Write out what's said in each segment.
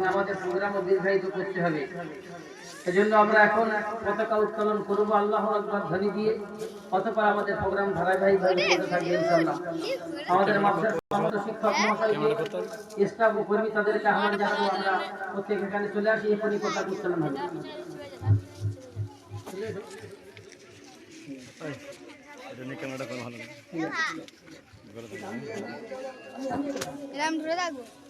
এবং আমাদের প্রোগ্রামও দীর্ঘায়িত করতে হবে। এজন্য আমরা এখন পতাকা উত্তোলন করব আল্লাহ আকবর ধ্বনি দিয়ে। অতপর আমাদের প্রোগ্রাম ধারাবাহিকভাবে চলতে থাকবে ইনশাল্লাহ আমাদের আমাদের শিক্ষক মহাশয়কে স্টাফ ও কর্মী তাদেরকে আহ্বান জানাব আমরা প্রত্যেক এখানে চলে আসি এখনই পতাকা উত্তোলন হবে। এরম ধরে থাকব আচ্ছা ঠিক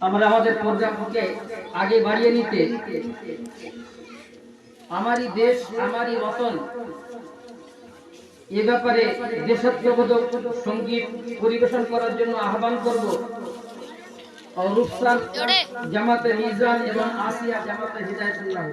আমরা আমাদের প্রোগ্রামকে আগে বাড়িয়ে নিতে। আমারই দেশ আমারই বতন এ ব্যাপারে দেশাত্মবোধক সংগীত পরিবেশন করার জন্য আহ্বান করব। রুফসান জামাতে মিজান এবং আসিয়া জামাতে হিদায়তুল্লাহ।